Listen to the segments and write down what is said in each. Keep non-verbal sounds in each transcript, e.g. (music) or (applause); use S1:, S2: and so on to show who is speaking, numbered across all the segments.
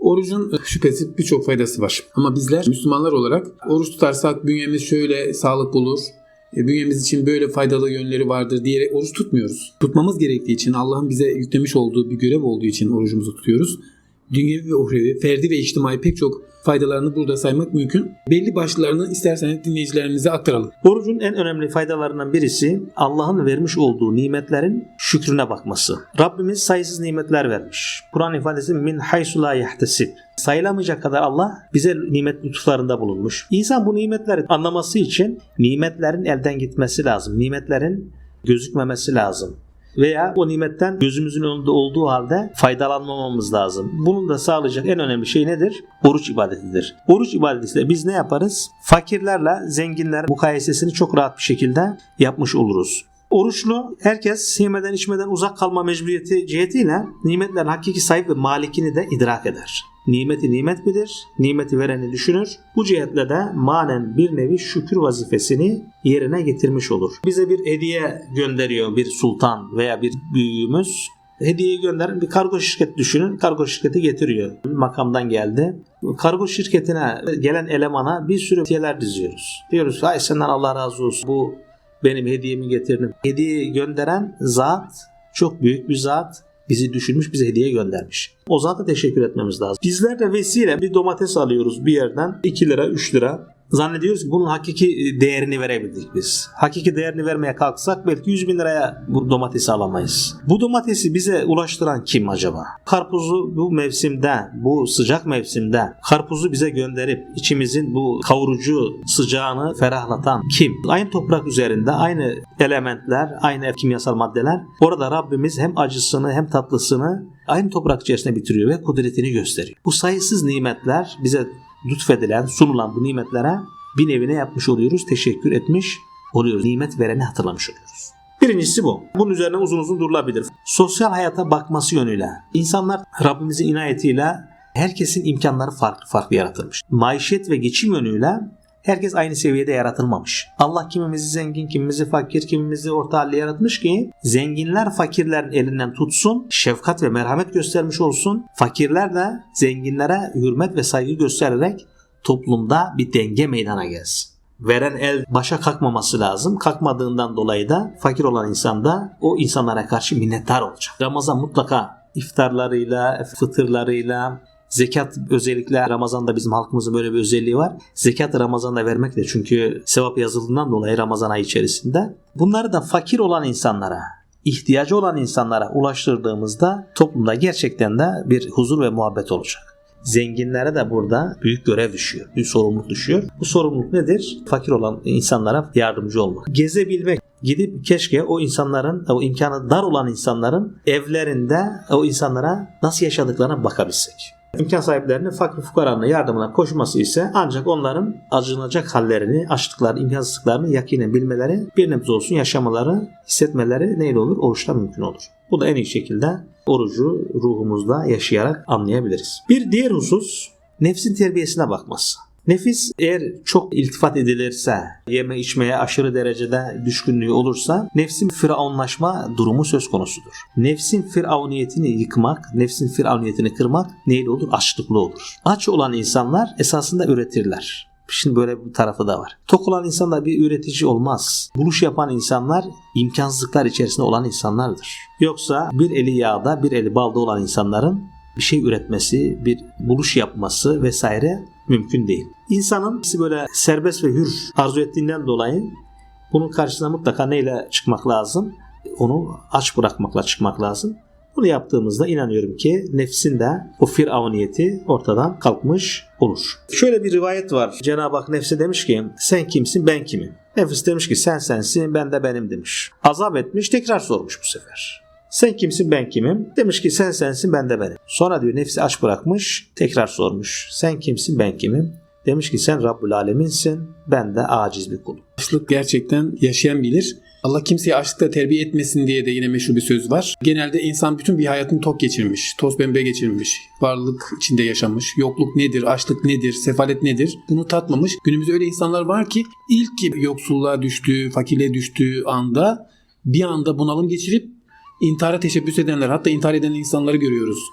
S1: Orucun şüphesiz birçok faydası var. Ama bizler Müslümanlar olarak oruç tutarsak bünyemiz şöyle sağlık bulur, e, bünyemiz için böyle faydalı yönleri vardır diyerek oruç tutmuyoruz. Tutmamız gerektiği için Allah'ın bize yüklemiş olduğu bir görev olduğu için orucumuzu tutuyoruz. Dünyevi ve uhrevi, ferdi ve içtimai pek çok faydalarını burada saymak mümkün. Belli başlarını isterseniz dinleyicilerimize aktaralım.
S2: Orucun en önemli faydalarından birisi Allah'ın vermiş olduğu nimetlerin şükrüne bakması. Rabbimiz sayısız nimetler vermiş. Kur'an ifadesi min haysu la yahtesib. Sayılamayacak kadar Allah bize nimet lütuflarında bulunmuş. İnsan bu nimetleri anlaması için nimetlerin elden gitmesi lazım. Nimetlerin gözükmemesi lazım veya o nimetten gözümüzün önünde olduğu halde faydalanmamamız lazım. Bunun da sağlayacak en önemli şey nedir? Oruç ibadetidir. Oruç ibadetiyle biz ne yaparız? Fakirlerle zenginler mukayesesini çok rahat bir şekilde yapmış oluruz. Oruçlu herkes yemeden içmeden uzak kalma mecburiyeti cihetiyle nimetlerin hakiki sahip ve malikini de idrak eder. Nimeti nimet bilir, nimeti vereni düşünür. Bu cihetle de manen bir nevi şükür vazifesini yerine getirmiş olur. Bize bir hediye gönderiyor bir sultan veya bir büyüğümüz. Hediyeyi gönderen bir kargo şirket düşünün. Kargo şirketi getiriyor. Makamdan geldi. Kargo şirketine gelen elemana bir sürü hediyeler diziyoruz. Diyoruz ay senden Allah razı olsun. Bu benim hediyemi getirdim. Hediyeyi gönderen zat çok büyük bir zat bizi düşünmüş, bize hediye göndermiş. O zata teşekkür etmemiz lazım. Bizler de vesile bir domates alıyoruz bir yerden 2 lira 3 lira. Zannediyoruz ki bunun hakiki değerini verebildik biz. Hakiki değerini vermeye kalksak belki 100 bin liraya bu domatesi alamayız. Bu domatesi bize ulaştıran kim acaba? Karpuzu bu mevsimde, bu sıcak mevsimde karpuzu bize gönderip içimizin bu kavurucu sıcağını ferahlatan kim? Aynı toprak üzerinde aynı elementler, aynı kimyasal maddeler. Orada Rabbimiz hem acısını hem tatlısını aynı toprak içerisinde bitiriyor ve kudretini gösteriyor. Bu sayısız nimetler bize lütfedilen, sunulan bu nimetlere bir nevine yapmış oluyoruz, teşekkür etmiş oluyoruz. Nimet vereni hatırlamış oluyoruz. Birincisi bu. Bunun üzerine uzun uzun durulabilir. Sosyal hayata bakması yönüyle. İnsanlar Rabbimizin inayetiyle herkesin imkanları farklı farklı yaratılmış. Maişet ve geçim yönüyle herkes aynı seviyede yaratılmamış. Allah kimimizi zengin, kimimizi fakir, kimimizi orta halli yaratmış ki zenginler fakirlerin elinden tutsun, şefkat ve merhamet göstermiş olsun. Fakirler de zenginlere hürmet ve saygı göstererek toplumda bir denge meydana gelsin. Veren el başa kalkmaması lazım. Kalkmadığından dolayı da fakir olan insan da o insanlara karşı minnettar olacak. Ramazan mutlaka iftarlarıyla, fıtırlarıyla, Zekat özellikle Ramazan'da bizim halkımızın böyle bir özelliği var. Zekat Ramazan'da vermek de çünkü sevap yazıldığından dolayı Ramazan ayı içerisinde. Bunları da fakir olan insanlara, ihtiyacı olan insanlara ulaştırdığımızda toplumda gerçekten de bir huzur ve muhabbet olacak. Zenginlere de burada büyük görev düşüyor, büyük sorumluluk düşüyor. Bu sorumluluk nedir? Fakir olan insanlara yardımcı olmak. Gezebilmek, gidip keşke o insanların, o imkanı dar olan insanların evlerinde o insanlara nasıl yaşadıklarına bakabilsek. İmkan sahiplerinin fakir fukaranın yardımına koşması ise ancak onların acınacak hallerini, açlıklarını, imkansızlıklarını yakinen bilmeleri, bir nebze olsun yaşamaları, hissetmeleri neyle olur? Oruçla mümkün olur. Bu da en iyi şekilde orucu ruhumuzda yaşayarak anlayabiliriz. Bir diğer husus nefsin terbiyesine bakması. Nefis eğer çok iltifat edilirse, yeme içmeye aşırı derecede düşkünlüğü olursa nefsin firavunlaşma durumu söz konusudur. Nefsin firavuniyetini yıkmak, nefsin firavuniyetini kırmak neyle olur? Açlıklı olur. Aç olan insanlar esasında üretirler. Şimdi böyle bir tarafı da var. Tok olan insanlar bir üretici olmaz. Buluş yapan insanlar imkansızlıklar içerisinde olan insanlardır. Yoksa bir eli yağda bir eli balda olan insanların bir şey üretmesi, bir buluş yapması vesaire mümkün değil. İnsanın böyle serbest ve hür arzu ettiğinden dolayı bunun karşısına mutlaka neyle çıkmak lazım? Onu aç bırakmakla çıkmak lazım. Bunu yaptığımızda inanıyorum ki nefsin de o firavuniyeti ortadan kalkmış olur. Şöyle bir rivayet var. Cenab-ı Hak nefse demiş ki sen kimsin ben kimim? Nefis demiş ki sen sensin ben de benim demiş. Azap etmiş tekrar sormuş bu sefer. Sen kimsin ben kimim? Demiş ki sen sensin ben de benim. Sonra diyor nefsi aç bırakmış tekrar sormuş. Sen kimsin ben kimim? Demiş ki sen Rabbül Aleminsin ben de aciz bir kulum.
S1: Açlık gerçekten yaşayan bilir. Allah kimseyi açlıkta terbiye etmesin diye de yine meşhur bir söz var. Genelde insan bütün bir hayatını tok geçirmiş, toz pembe geçirmiş, varlık içinde yaşamış. Yokluk nedir, açlık nedir, sefalet nedir bunu tatmamış. Günümüzde öyle insanlar var ki ilk ki yoksulluğa düştüğü, fakirliğe düştüğü anda bir anda bunalım geçirip intihara teşebbüs edenler hatta intihar eden insanları görüyoruz.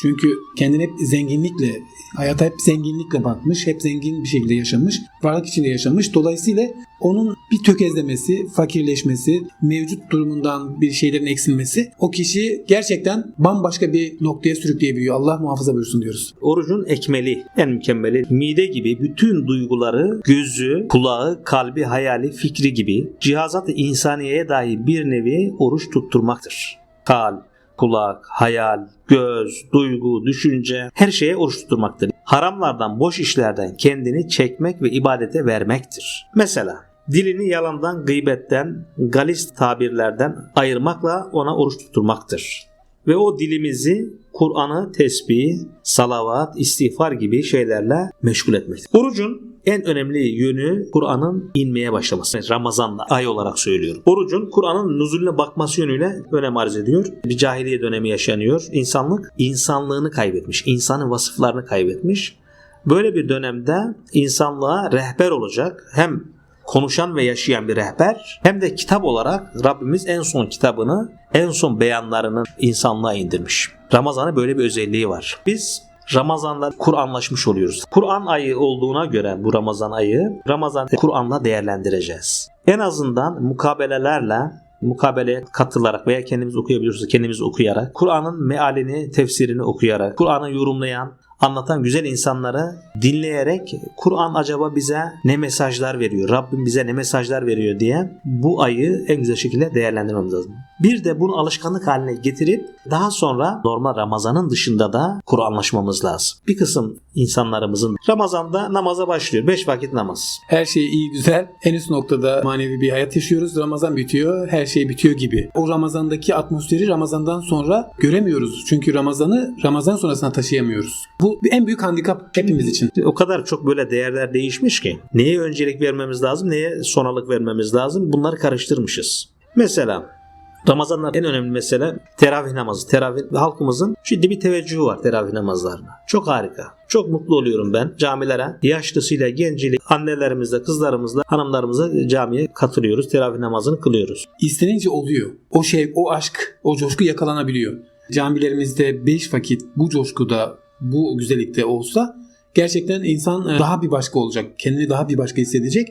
S1: Çünkü kendine hep zenginlikle, hayata hep zenginlikle bakmış, hep zengin bir şekilde yaşamış, varlık içinde yaşamış. Dolayısıyla onun bir tökezlemesi, fakirleşmesi, mevcut durumundan bir şeylerin eksilmesi o kişiyi gerçekten bambaşka bir noktaya sürükleyebiliyor. Allah muhafaza buyursun diyoruz.
S2: Orucun ekmeli, en mükemmeli. Mide gibi bütün duyguları, gözü, kulağı, kalbi, hayali, fikri gibi cihazat-ı insaniyeye dahi bir nevi oruç tutturmaktır. Kalp, kulak, hayal, göz, duygu, düşünce her şeye oruç tutturmaktır. Haramlardan, boş işlerden kendini çekmek ve ibadete vermektir. Mesela dilini yalandan, gıybetten, galis tabirlerden ayırmakla ona oruç tutturmaktır ve o dilimizi Kur'an'ı tesbih, salavat, istiğfar gibi şeylerle meşgul etmek. Orucun en önemli yönü Kur'an'ın inmeye başlaması. Ramazan'da ay olarak söylüyorum. Orucun Kur'an'ın nüzulüne bakması yönüyle önem arz ediyor. Bir cahiliye dönemi yaşanıyor. İnsanlık insanlığını kaybetmiş. insanın vasıflarını kaybetmiş. Böyle bir dönemde insanlığa rehber olacak hem konuşan ve yaşayan bir rehber hem de kitap olarak Rabbimiz en son kitabını, en son beyanlarını insanlığa indirmiş. Ramazan'ın böyle bir özelliği var. Biz Ramazan'la Kur'anlaşmış oluyoruz. Kur'an ayı olduğuna göre bu Ramazan ayı Ramazan Kur'an'la değerlendireceğiz. En azından mukabelelerle mukabele katılarak veya kendimiz okuyabiliyorsak kendimiz okuyarak, Kur'an'ın mealini, tefsirini okuyarak, Kur'an'ı yorumlayan, anlatan güzel insanları dinleyerek Kur'an acaba bize ne mesajlar veriyor, Rabbim bize ne mesajlar veriyor diye bu ayı en güzel şekilde değerlendirmemiz lazım. Bir de bunu alışkanlık haline getirip daha sonra normal Ramazan'ın dışında da Kur'anlaşmamız lazım. Bir kısım insanlarımızın Ramazan'da namaza başlıyor. Beş vakit namaz.
S1: Her şey iyi güzel. En üst noktada manevi bir hayat yaşıyoruz. Ramazan bitiyor. Her şey bitiyor gibi. O Ramazan'daki atmosferi Ramazan'dan sonra göremiyoruz. Çünkü Ramazan'ı Ramazan sonrasına taşıyamıyoruz. Bu en büyük handikap hepimiz için.
S2: O kadar çok böyle değerler değişmiş ki neye öncelik vermemiz lazım, neye sonalık vermemiz lazım bunları karıştırmışız. Mesela Ramazan'da en önemli mesele teravih namazı. Teravih halkımızın ciddi bir teveccühü var teravih namazlarına. Çok harika. Çok mutlu oluyorum ben camilere. Yaşlısıyla, genciyle, annelerimizle, kızlarımızla, hanımlarımızla camiye katılıyoruz. Teravih namazını kılıyoruz.
S1: İstenince oluyor. O şey, o aşk, o coşku yakalanabiliyor. Camilerimizde 5 vakit bu coşkuda, bu güzellikte olsa gerçekten insan e, daha bir başka olacak. Kendini daha bir başka hissedecek.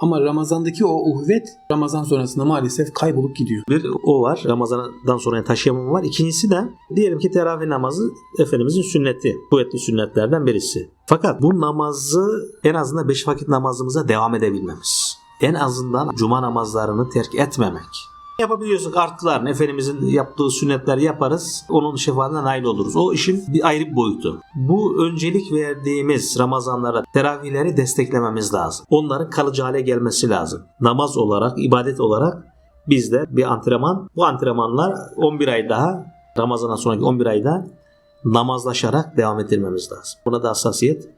S1: Ama Ramazan'daki o uhvet Ramazan sonrasında maalesef kaybolup gidiyor.
S2: Bir o var. Ramazan'dan sonra taşıyamama var. İkincisi de diyelim ki teravih namazı Efendimizin sünneti. Kuvvetli sünnetlerden birisi. Fakat bu namazı en azından beş vakit namazımıza devam edebilmemiz. En azından cuma namazlarını terk etmemek. Yapabiliyorsak artılarını Efendimizin yaptığı sünnetleri yaparız. Onun şefaatine nail oluruz. O işin bir ayrı bir boyutu. Bu öncelik verdiğimiz Ramazanlara teravihleri desteklememiz lazım. Onların kalıcı hale gelmesi lazım. Namaz olarak, ibadet olarak bizde bir antrenman. Bu antrenmanlar 11 ay daha Ramazan'dan sonraki 11 ayda namazlaşarak devam ettirmemiz lazım. Buna da hassasiyet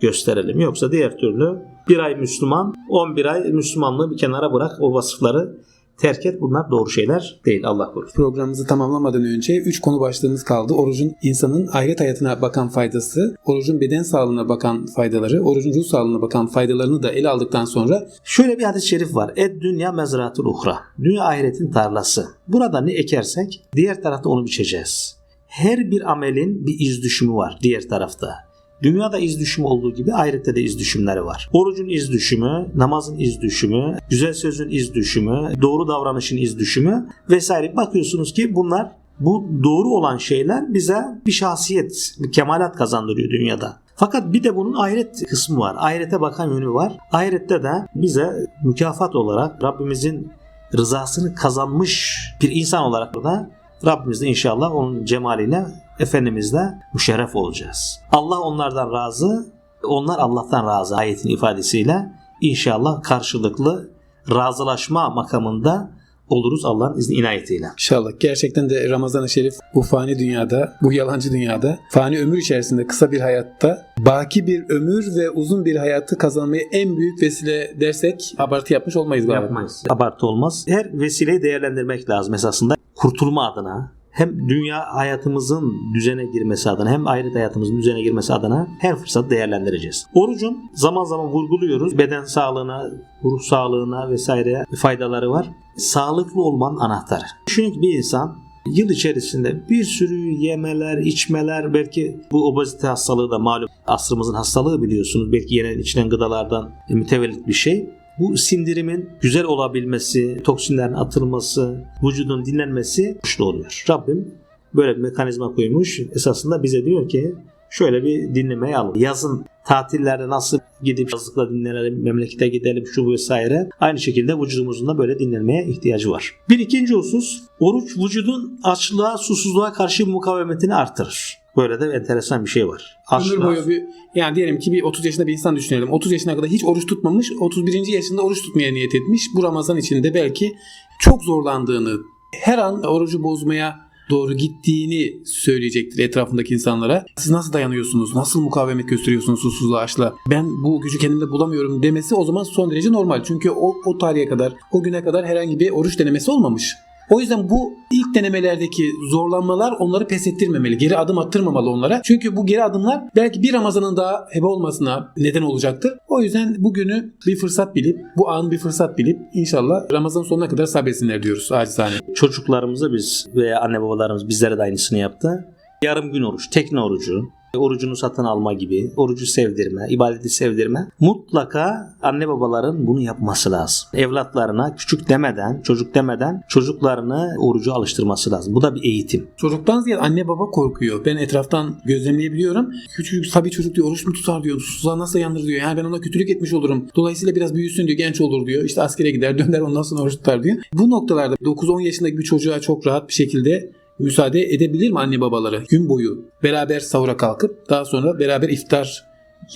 S2: gösterelim. Yoksa diğer türlü bir ay Müslüman, 11 ay Müslümanlığı bir kenara bırak o vasıfları terk et. Bunlar doğru şeyler değil. Allah korusun.
S1: Programımızı tamamlamadan önce 3 konu başlığımız kaldı. Orucun insanın ahiret hayatına bakan faydası, orucun beden sağlığına bakan faydaları, orucun ruh sağlığına bakan faydalarını da ele aldıktan sonra
S2: Şöyle bir hadis-i şerif var. Ed dünya mezratul uhra. Dünya ahiretin tarlası. Burada ne ekersek diğer tarafta onu biçeceğiz. Her bir amelin bir iz düşümü var diğer tarafta. Dünyada iz düşümü olduğu gibi ahirette de iz düşümleri var. Orucun iz düşümü, namazın iz düşümü, güzel sözün iz düşümü, doğru davranışın iz düşümü vesaire. Bakıyorsunuz ki bunlar bu doğru olan şeyler bize bir şahsiyet, bir kemalat kazandırıyor dünyada. Fakat bir de bunun ahiret kısmı var. Ahirete bakan yönü var. Ahirette de bize mükafat olarak Rabbimizin rızasını kazanmış bir insan olarak da Rabbimiz de inşallah onun cemaliyle Efendimizle müşerref olacağız. Allah onlardan razı, onlar Allah'tan razı ayetin ifadesiyle inşallah karşılıklı razılaşma makamında oluruz Allah'ın izni inayetiyle.
S1: İnşallah gerçekten de Ramazan-ı Şerif bu fani dünyada, bu yalancı dünyada, fani ömür içerisinde kısa bir hayatta, baki bir ömür ve uzun bir hayatı kazanmaya en büyük vesile dersek abartı yapmış olmayız galiba.
S2: Yapmayız. Abartı olmaz. Her vesileyi değerlendirmek lazım esasında. Kurtulma adına hem dünya hayatımızın düzene girmesi adına hem ahiret hayatımızın düzene girmesi adına her fırsatı değerlendireceğiz. Orucun zaman zaman vurguluyoruz. Beden sağlığına, ruh sağlığına vesaire faydaları var. Sağlıklı olmanın anahtarı. Düşünün ki bir insan Yıl içerisinde bir sürü yemeler, içmeler, belki bu obezite hastalığı da malum asrımızın hastalığı biliyorsunuz. Belki yenen içilen gıdalardan mütevellit bir şey. Bu sindirimin güzel olabilmesi, toksinlerin atılması, vücudun dinlenmesi güçlü oluyor. Rabbim böyle bir mekanizma koymuş. Esasında bize diyor ki şöyle bir dinlemeye alın. Yazın tatillerde nasıl gidip yazlıkla dinlenelim, memlekete gidelim şu vesaire. Aynı şekilde vücudumuzun da böyle dinlenmeye ihtiyacı var. Bir ikinci husus, oruç vücudun açlığa, susuzluğa karşı mukavemetini artırır. Böyle de enteresan bir şey var.
S1: Ömür
S2: Açlığa,
S1: boyu bir yani diyelim ki bir 30 yaşında bir insan düşünelim. 30 yaşına kadar hiç oruç tutmamış. 31. yaşında oruç tutmaya niyet etmiş. Bu Ramazan içinde belki çok zorlandığını, her an orucu bozmaya doğru gittiğini söyleyecektir etrafındaki insanlara. Siz nasıl dayanıyorsunuz? Nasıl mukavemet gösteriyorsunuz susuzluğa açla? Ben bu gücü kendimde bulamıyorum demesi o zaman son derece normal. Çünkü o, o tarihe kadar, o güne kadar herhangi bir oruç denemesi olmamış. O yüzden bu ilk denemelerdeki zorlanmalar onları pes ettirmemeli. Geri adım attırmamalı onlara. Çünkü bu geri adımlar belki bir Ramazan'ın daha hebe olmasına neden olacaktır. O yüzden bugünü bir fırsat bilip, bu anı bir fırsat bilip inşallah Ramazan sonuna kadar sabretsinler diyoruz acizane.
S2: çocuklarımıza biz veya anne babalarımız bizlere de aynısını yaptı. Yarım gün oruç, tekne orucu, orucunu satın alma gibi, orucu sevdirme, ibadeti sevdirme. Mutlaka anne babaların bunu yapması lazım. Evlatlarına küçük demeden, çocuk demeden çocuklarını orucu alıştırması lazım. Bu da bir eğitim.
S1: Çocuktan ziyade anne baba korkuyor. Ben etraftan gözlemleyebiliyorum. Küçük tabii çocuk diyor oruç mu tutar diyor. Susuzluğa nasıl yandır diyor. Yani ben ona kötülük etmiş olurum. Dolayısıyla biraz büyüsün diyor. Genç olur diyor. İşte askere gider (laughs) döner ondan sonra oruç tutar diyor. Bu noktalarda 9-10 yaşındaki bir çocuğa çok rahat bir şekilde müsaade edebilir mi anne babaları? Gün boyu beraber sahura kalkıp daha sonra beraber iftar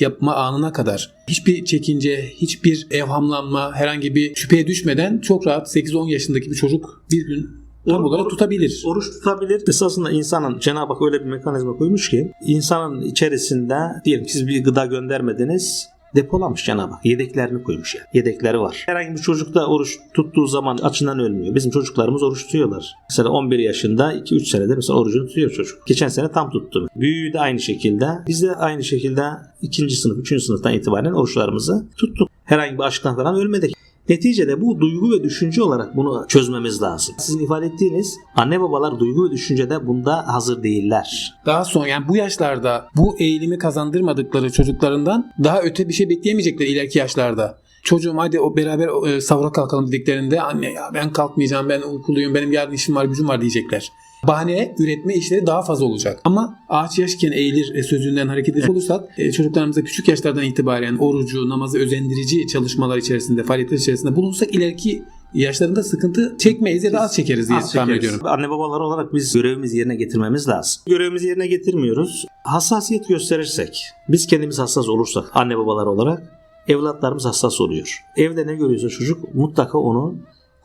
S1: yapma anına kadar hiçbir çekince, hiçbir evhamlanma, herhangi bir şüpheye düşmeden çok rahat 8-10 yaşındaki bir çocuk bir gün tam olarak tutabilir.
S2: Oruç tutabilir. Esasında insanın Cenab-ı Hak öyle bir mekanizma koymuş ki insanın içerisinde diyelim siz bir gıda göndermediniz depolamış Cenab-ı. Yedeklerini koymuş yani. Yedekleri var. Herhangi bir çocuk da oruç tuttuğu zaman açından ölmüyor. Bizim çocuklarımız oruç tutuyorlar. Mesela 11 yaşında 2-3 senede mesela orucunu tutuyor çocuk. Geçen sene tam tuttu. Büyüğü de aynı şekilde. Biz de aynı şekilde 2. sınıf, 3. sınıftan itibaren oruçlarımızı tuttuk. Herhangi bir açlıktan falan ölmedik. Neticede bu duygu ve düşünce olarak bunu çözmemiz lazım. Sizin ifade ettiğiniz anne babalar duygu ve düşüncede bunda hazır değiller.
S1: Daha sonra yani bu yaşlarda bu eğilimi kazandırmadıkları çocuklarından daha öte bir şey bekleyemeyecekler ileriki yaşlarda. Çocuğum hadi o beraber e, sahura kalkalım dediklerinde anne ya ben kalkmayacağım ben uykuluyum benim yarın işim var gücüm var diyecekler. Bahane üretme işleri daha fazla olacak. Ama ağaç yaşken eğilir e, sözünden hareket edecek olursak e, çocuklarımıza küçük yaşlardan itibaren orucu, namazı özendirici çalışmalar içerisinde, faaliyetler içerisinde bulunsak ileriki yaşlarında sıkıntı çekmeyiz ya da az çekeriz diye
S2: Az
S1: tahmin
S2: çekeriz.
S1: ediyorum.
S2: Anne babalar olarak biz görevimizi yerine getirmemiz lazım. Görevimizi yerine getirmiyoruz. Hassasiyet gösterirsek, biz kendimiz hassas olursak anne babalar olarak evlatlarımız hassas oluyor. Evde ne görüyorsa çocuk mutlaka onu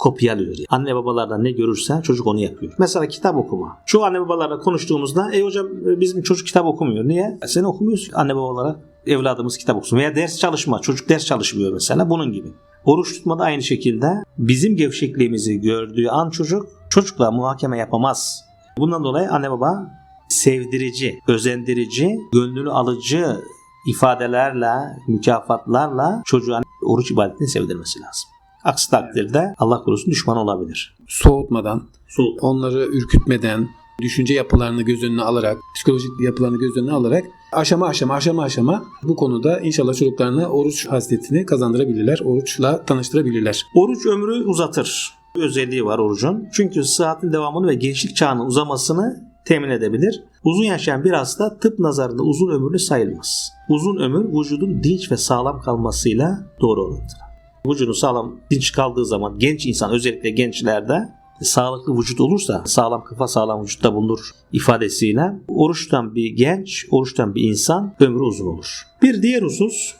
S2: kopyalıyor. Anne babalardan ne görürse çocuk onu yapıyor. Mesela kitap okuma. Çoğu anne babalarla konuştuğumuzda e hocam bizim çocuk kitap okumuyor. Niye? E, Sen okumuyorsun anne baba olarak evladımız kitap okusun. Veya ders çalışma. Çocuk ders çalışmıyor mesela bunun gibi. Oruç tutmada aynı şekilde bizim gevşekliğimizi gördüğü an çocuk çocukla muhakeme yapamaz. Bundan dolayı anne baba sevdirici, özendirici, gönlünü alıcı ifadelerle, mükafatlarla çocuğa oruç ibadetini sevdirmesi lazım. Aksi takdirde Allah korusun düşman olabilir.
S1: Soğutmadan,
S2: Soğuk.
S1: onları ürkütmeden, düşünce yapılarını göz önüne alarak, psikolojik yapılarını göz önüne alarak aşama aşama aşama aşama bu konuda inşallah çocuklarına oruç hasletini kazandırabilirler. Oruçla tanıştırabilirler.
S2: Oruç ömrü uzatır. Özelliği var orucun. Çünkü sıhhatin devamını ve gençlik çağının uzamasını temin edebilir. Uzun yaşayan bir hasta tıp nazarında uzun ömürlü sayılmaz. Uzun ömür vücudun dinç ve sağlam kalmasıyla doğru orantılı. Vücudun sağlam dinç kaldığı zaman genç insan özellikle gençlerde sağlıklı vücut olursa sağlam kafa sağlam vücutta bulunur ifadesiyle oruçtan bir genç, oruçtan bir insan ömrü uzun olur. Bir diğer husus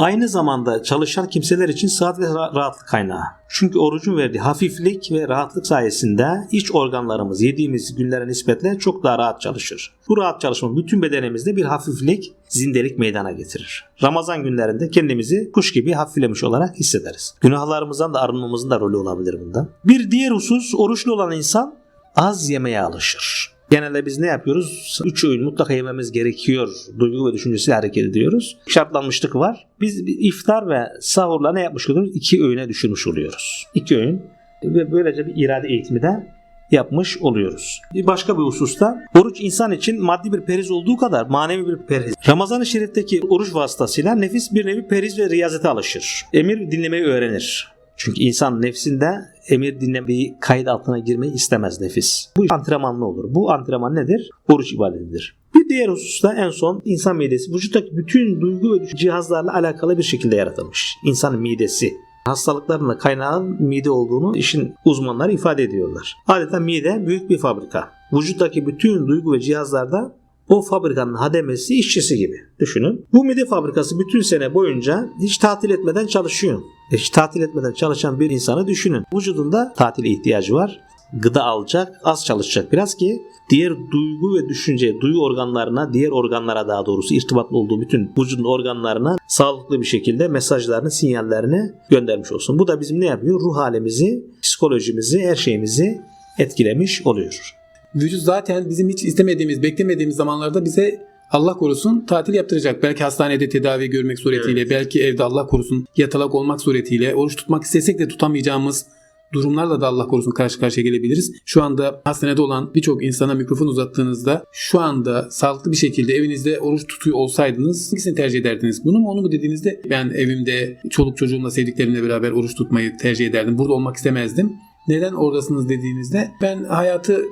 S2: aynı zamanda çalışan kimseler için sıhhat ve ra- rahatlık kaynağı. Çünkü orucun verdiği hafiflik ve rahatlık sayesinde iç organlarımız yediğimiz günlere nispetle çok daha rahat çalışır. Bu rahat çalışma bütün bedenimizde bir hafiflik, zindelik meydana getirir. Ramazan günlerinde kendimizi kuş gibi hafiflemiş olarak hissederiz. Günahlarımızdan da arınmamızın da rolü olabilir bunda. Bir diğer husus oruçlu olan insan az yemeye alışır. Genelde biz ne yapıyoruz? Üç öğün mutlaka yememiz gerekiyor. Duygu ve düşüncesiyle hareket ediyoruz. Şartlanmışlık var. Biz iftar ve sahurla ne yapmış oluyoruz? İki öğüne düşürmüş oluyoruz. İki öğün ve böylece bir irade eğitimi de yapmış oluyoruz. Bir başka bir hususta oruç insan için maddi bir periz olduğu kadar manevi bir periz. Ramazan-ı Şerif'teki oruç vasıtasıyla nefis bir nevi periz ve riyazete alışır. Emir dinlemeyi öğrenir. Çünkü insan nefsinde emir dinlemeyi kayıt altına girmeyi istemez nefis. Bu antrenmanlı olur. Bu antrenman nedir? Oruç ibadetidir. Bir diğer hususta en son insan midesi vücuttaki bütün duygu ve cihazlarla alakalı bir şekilde yaratılmış. İnsan midesi. Hastalıkların da kaynağın mide olduğunu işin uzmanları ifade ediyorlar. Adeta mide büyük bir fabrika. Vücuttaki bütün duygu ve cihazlarda o fabrikanın hademesi işçisi gibi düşünün. Bu mide fabrikası bütün sene boyunca hiç tatil etmeden çalışıyor. Hiç tatil etmeden çalışan bir insanı düşünün. Vücudunda tatile ihtiyacı var. Gıda alacak, az çalışacak biraz ki diğer duygu ve düşünce, duyu organlarına, diğer organlara daha doğrusu irtibatlı olduğu bütün vücudun organlarına sağlıklı bir şekilde mesajlarını, sinyallerini göndermiş olsun. Bu da bizim ne yapıyor? Ruh halimizi, psikolojimizi, her şeyimizi etkilemiş oluyor.
S1: Vücut zaten bizim hiç istemediğimiz, beklemediğimiz zamanlarda bize Allah korusun tatil yaptıracak. Belki hastanede tedavi görmek suretiyle, belki evde Allah korusun yatalak olmak suretiyle, oruç tutmak istesek de tutamayacağımız durumlarla da Allah korusun karşı karşıya gelebiliriz. Şu anda hastanede olan birçok insana mikrofon uzattığınızda şu anda sağlıklı bir şekilde evinizde oruç tutuyor olsaydınız hangisini tercih ederdiniz? Bunu mu onu mu dediğinizde ben evimde çoluk çocuğumla sevdiklerimle beraber oruç tutmayı tercih ederdim. Burada olmak istemezdim. Neden oradasınız dediğinizde ben hayatı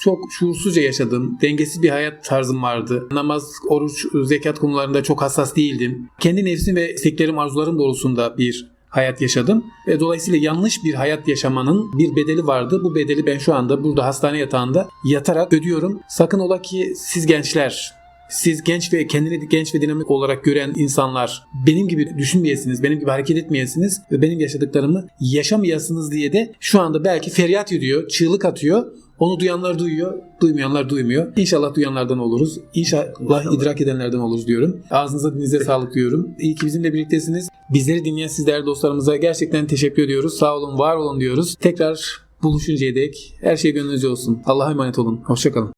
S1: çok şuursuzca yaşadım. Dengesiz bir hayat tarzım vardı. Namaz, oruç, zekat konularında çok hassas değildim. Kendi nefsim ve isteklerim, arzularım doğrultusunda bir hayat yaşadım. Ve dolayısıyla yanlış bir hayat yaşamanın bir bedeli vardı. Bu bedeli ben şu anda burada hastane yatağında yatarak ödüyorum. Sakın ola ki siz gençler, siz genç ve kendini genç ve dinamik olarak gören insanlar benim gibi düşünmeyesiniz, benim gibi hareket etmeyesiniz ve benim yaşadıklarımı yaşamayasınız diye de şu anda belki feryat ediyor, çığlık atıyor. Onu duyanlar duyuyor, duymayanlar duymuyor. İnşallah duyanlardan oluruz. İnşallah idrak edenlerden oluruz diyorum. Ağzınıza dilinize sağlık diyorum. İyi ki bizimle birliktesiniz. Bizleri dinleyen siz değerli dostlarımıza gerçekten teşekkür ediyoruz. Sağ olun, var olun diyoruz. Tekrar buluşuncaya dek her şey gönlünüzce olsun. Allah'a emanet olun. Hoşçakalın.